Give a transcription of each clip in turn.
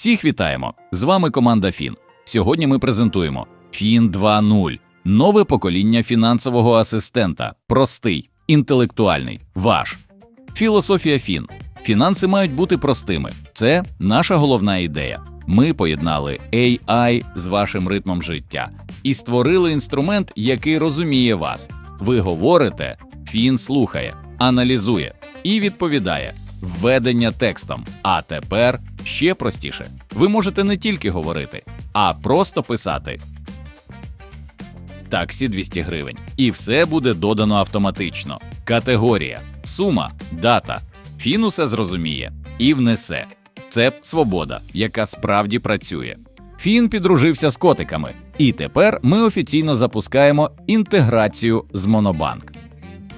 Всіх вітаємо! З вами команда Фін. Сьогодні ми презентуємо Фін 2.0 – нове покоління фінансового асистента. Простий, інтелектуальний, ваш. Філософія Фін. Фінанси мають бути простими. Це наша головна ідея. Ми поєднали AI з вашим ритмом життя і створили інструмент, який розуміє вас. Ви говорите, Фін слухає, аналізує і відповідає. Введення текстом. А тепер ще простіше. Ви можете не тільки говорити, а просто писати. Таксі 200 гривень. І все буде додано автоматично. Категорія, сума, дата. Фін усе зрозуміє і внесе. Це свобода, яка справді працює. Фін підружився з котиками, і тепер ми офіційно запускаємо інтеграцію з Монобанк.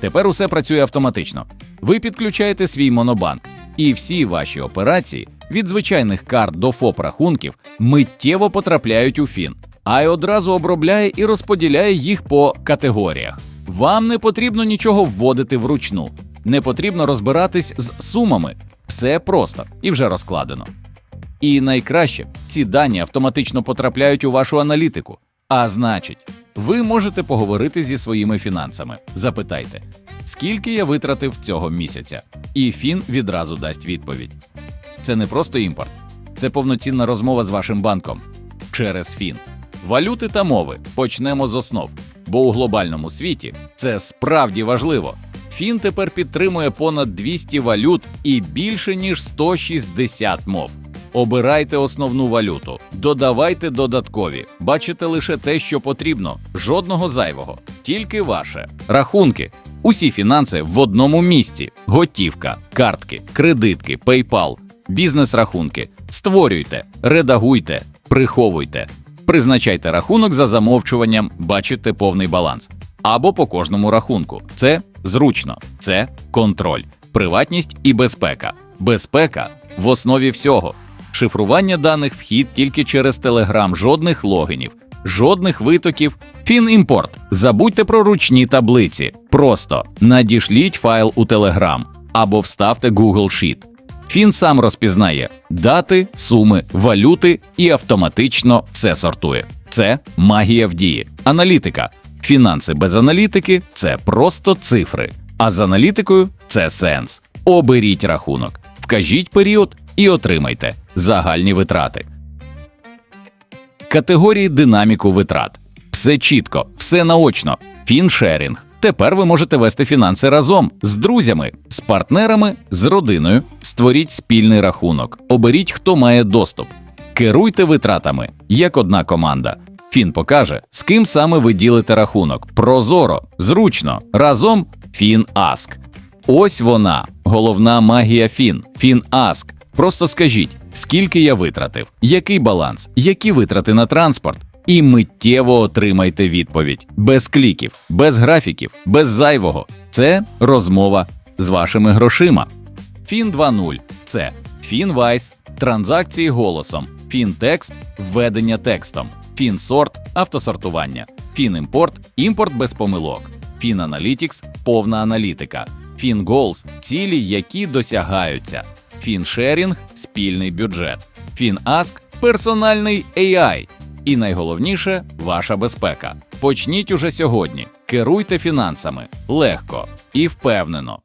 Тепер усе працює автоматично. Ви підключаєте свій монобанк, і всі ваші операції від звичайних карт до ФОП рахунків миттєво потрапляють у Фін, а й одразу обробляє і розподіляє їх по категоріях. Вам не потрібно нічого вводити вручну, не потрібно розбиратись з сумами. Все просто і вже розкладено. І найкраще, ці дані автоматично потрапляють у вашу аналітику. А значить, ви можете поговорити зі своїми фінансами. Запитайте, скільки я витратив цього місяця, і Фін відразу дасть відповідь. Це не просто імпорт, це повноцінна розмова з вашим банком через Фін. Валюти та мови почнемо з основ, бо у глобальному світі це справді важливо. Фін тепер підтримує понад 200 валют і більше ніж 160 мов. Обирайте основну валюту, додавайте додаткові, бачите лише те, що потрібно, жодного зайвого, тільки ваше. Рахунки. Усі фінанси в одному місці: готівка, картки, кредитки, PayPal, бізнес-рахунки. Створюйте, редагуйте, приховуйте, призначайте рахунок за замовчуванням, бачите повний баланс. Або по кожному рахунку. Це зручно, це контроль, приватність і безпека. Безпека в основі всього. Шифрування даних вхід тільки через Telegram, жодних логінів, жодних витоків. Фінімпорт. Забудьте про ручні таблиці. Просто надішліть файл у Telegram або вставте Google Sheet. Фін сам розпізнає дати, суми, валюти і автоматично все сортує. Це магія в дії. Аналітика. Фінанси без аналітики це просто цифри. А з аналітикою це сенс. Оберіть рахунок, вкажіть період і отримайте загальні витрати. Категорії динаміку витрат. Все чітко, все наочно. Фіншерінг. Тепер ви можете вести фінанси разом з друзями, з партнерами, з родиною. Створіть спільний рахунок. Оберіть, хто має доступ. Керуйте витратами як одна команда. Фін покаже, з ким саме ви ділите рахунок. Прозоро, зручно, разом FinAsk. Ось вона, головна магія Фін. FinAsk. Просто скажіть, скільки я витратив, який баланс, які витрати на транспорт, і миттєво отримайте відповідь. Без кліків, без графіків, без зайвого. Це розмова з вашими грошима. Фін 2.0 – це FinVice, транзакції голосом, FinText – введення текстом, FinSort – автосортування, FinImport – імпорт без помилок, FinAnalytics – повна аналітика, FinGoals – цілі, які досягаються, FinSharing – спільний бюджет, FinAsk – персональний AI. І найголовніше ваша безпека. Почніть уже сьогодні. Керуйте фінансами легко і впевнено.